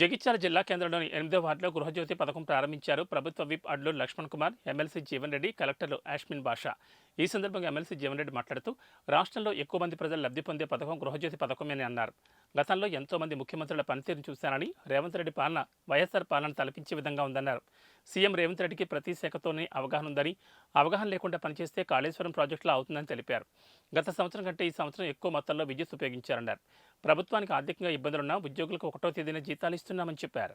జగిత్యాల జిల్లా కేంద్రంలోని ఎనిమిదో వార్డులో గృహజ్యోతి పథకం ప్రారంభించారు. ప్రభుత్వ విప్ అడ్లు లక్ష్మణ్ కుమార్ ఎమ్మెల్సీ జీవన్ రెడ్డి కలెక్టర్లు యాష్మిన్ బాషా. ఈ సందర్భంగా ఎమ్మెల్సీ జీవన్ రెడ్డి మాట్లాడుతూ రాష్ట్రంలో ఎక్కువ మంది ప్రజలు లబ్ధి పొందే పథకం గృహజ్యోతి పథకమని అన్నారు. గతంలో ఎంతో మంది ముఖ్యమంత్రుల పనితీరును చూశానని రేవంత్ రెడ్డి పాలన వైఎస్ఆర్ పాలన తలపించే విధంగా ఉందన్నారు. సీఎం రేవంత్ రెడ్డికి ప్రతి శాఖతోనే అవగాహన ఉందని అవగాహన లేకుండా పనిచేస్తే కాళేశ్వరం ప్రాజెక్టులో అవుతుందని తెలిపారు. గత సంవత్సరం కంటే ఈ సంవత్సరం ఎక్కువ మొత్తంలో విద్యుత్ ఉపయోగించారన్నారు. ప్రభుత్వానికి ఆర్థికంగా ఇబ్బందులున్నా ఉద్యోగులకు ఒకటో తేదీన జీతాలు ఇస్తున్నామని చెప్పారు.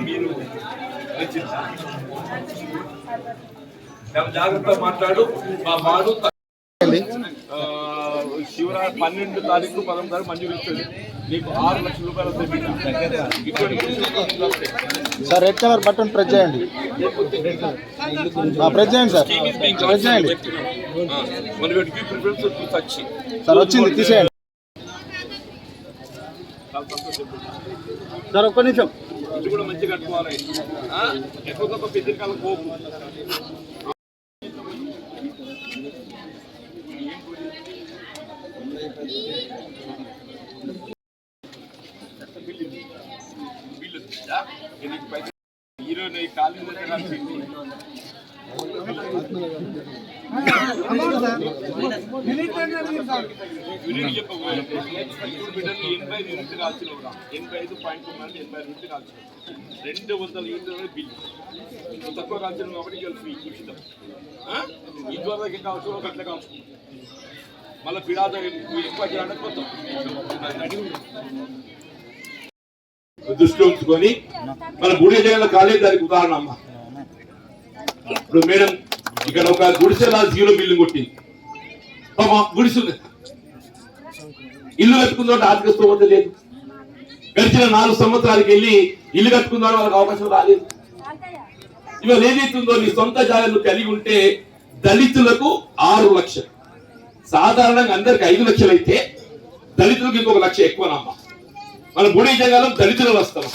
మీరు? జాగ్రత్త మాట్లాడు. మా శివరాత్రి పన్నెండు తారీఖు పదకొండు తారీఖు మంజూరు ఇస్తుంది నీకు ఆరు లక్షల రూపాయలు వస్తాయి మీకు. Sir red colour button press చేయండి. ఆ, ప్రెస్ చేయండి సార్. ప్రెస్ చేయండి. touch. సార్ వచ్చింది తీసేయండి. సార్ ఒక్క నిమిషం. ఇది కూడా మంచిగా కట్టుకోవాలి. ఎక్కువ తప్ప పెద్దరికాల కోపు. బిల్లు ఉందా? ఈరోజు ఈ యూనిట్ బిడ్డలు ఎనభై కాల్చిన ఎనభై ఐదు పాయింట్ ఎనభై కాల్చిన రెండు వందల యూనిట్ల బిల్లు తక్కువ కాల్చిన కాబట్టి కలిపి ఉచితం ఆ? ఇదివరకు కావచ్చు ఒక గంట కావచ్చు మళ్ళీ పిడాద ఎక్కువ చేయాలంటే కొత్త దృష్టిలో ఉంచుకొని మన గుడి జగన్ కాలేదు దానికి ఉదాహరణ అమ్మ ఇప్పుడు మేడం ఇక్కడ ఒక గుడిసెల జీరో బిల్లు కొట్టింది. గుడిసె ఇల్లు కట్టుకుందో ఆర్థిక స్తోమత లేదు. గడిచిన నాలుగు సంవత్సరాలకి వెళ్ళి ఇల్లు కట్టుకుందో వాళ్ళకి అవకాశం రాలేదు. ఇవాళ ఏదైతుందో నీ సొంత జాగాను కలిగి ఉంటే దళితులకు ఆరు లక్షలు. సాధారణంగా అందరికి ఐదు లక్షలు అయితే దళితులకు ఇంకొక లక్ష ఎక్కువనమ్మా. మన గుడి జంగాలం దళితులు వస్తాం.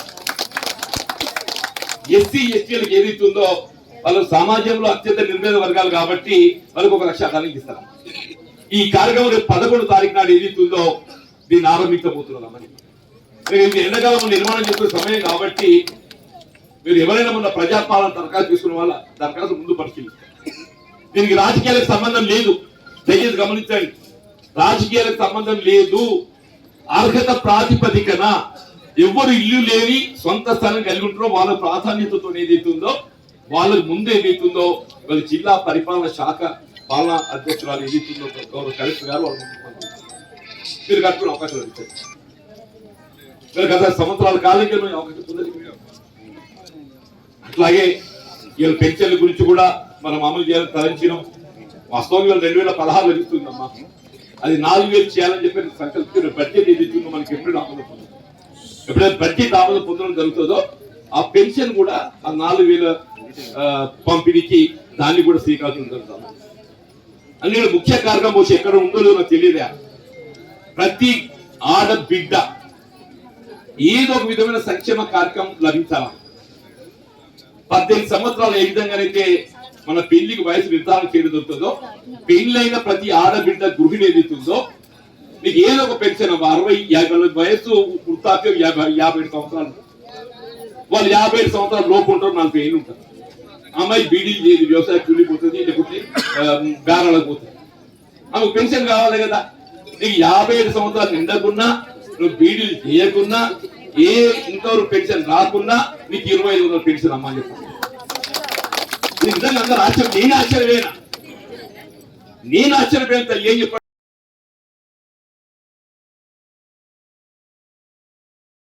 ఎస్సీ ఎస్టీలకు ఏదైతుందో వాళ్ళు సమాజంలో అత్యంత నిర్భేద వర్గాలు కాబట్టి వాళ్ళకి ఒక లక్ష అదానికి ఇస్తారు. ఈ కార్యక్రమం రేపు పదకొండు తారీఖు నాడు ఏదైతుందో దీన్ని ఆరంభించబోతున్నామని మీరు. ఎండాకాలం నిర్మాణం చేస్తున్న సమయం కాబట్టి మీరు ఎవరైనా ఉన్న ప్రజాపాలన దరఖాస్తు తీసుకున్న వాళ్ళ దరఖాస్తు ముందు పరిశీలిస్తారు. దీనికి రాజకీయాలకు సంబంధం లేదు. దయచేసి గమనించండి. రాజకీయాలకు సంబంధం లేదు. అర్హత ప్రాతిపదికన ఎవరు ఇల్లు లేని సొంత స్థలం కలిగి ఉంటారో వాళ్ళ ప్రాధాన్యతతో ఏదైతుందో వాళ్ళకి ముందు ఏదైతుందో వాళ్ళ జిల్లా పరిపాలన శాఖ పాలనా అధ్యక్షురాలు ఏదైతుందో గౌరవ కలెక్టర్ గారు వాళ్ళు మీరు కట్టుకునే అవకాశం ఇచ్చారు మీరు గత సంవత్సరాల కాలంగా మేము అవకాశం పొందలేదు అట్లాగే వీళ్ళ పెన్షన్ల గురించి కూడా మనం అమలు చేయాలని తలంచినాం. వాస్తవంగా వీళ్ళు రెండు వేల పదహారు జరుగుతుందమ్మా. అది నాలుగు వేలు చేయాలని చెప్పి సంకల్పించిన బడ్జెట్ ఏది మనకి ఎప్పుడైనా ఆమోదం పొందుతుంది ఎప్పుడైతే బడ్జెట్ ఆమోదం పొందడం జరుగుతుందో ఆ పెన్షన్ కూడా ఆ నాలుగు వేల పంపిణీకి దాన్ని కూడా శ్రీకాకుళం జరుగుతాం అన్ని ముఖ్య కారణం వచ్చి ఎక్కడ ఉందో నాకు తెలియదా? ప్రతి ఆడబిడ్డ ఏదో ఒక విధమైన సంక్షేమ కార్యక్రమం లభించాలా. పద్దెనిమిది సంవత్సరాలు ఏ విధంగానైతే మన పెళ్ళికి వయసు నిర్ధారణ చేయడం జరుగుతుందో పెళ్ళైన ప్రతి ఆడబిడ్డ గృహిణి ఏదైతుందో మీకు ఏదో ఒక పెన్షన్ అరవై యాభై వయసు వృత్తాప్యం యాభై యాభై సంవత్సరాలు. వాళ్ళు యాభై ఏడు సంవత్సరాలు లోపు ఉంటారు నలభై ఏళ్ళు ఉంటారు. అమ్మాయి బీడీ చేయదు వ్యవసాయ కూలిపోతుంది లేకపోతే ఆ, బేరాలకు పోతుంది. ఆమెకు పెన్షన్ కావాలి కదా. నీకు యాభై ఐదు సంవత్సరాలు నిండకున్నా నువ్వు బీడీలు చేయకున్నా ఏ ఇంతవరకు పెన్షన్ రాకున్నా నీకు ఇరవై ఐదు వందల పెన్షన్ అమ్మా అని చెప్పాను నిజంగా అందరూ ఆశ్చర్యం నేను ఆశ్చర్యమేనా నేను ఆశ్చర్యపోయిన తల్లి ఏం చెప్పాను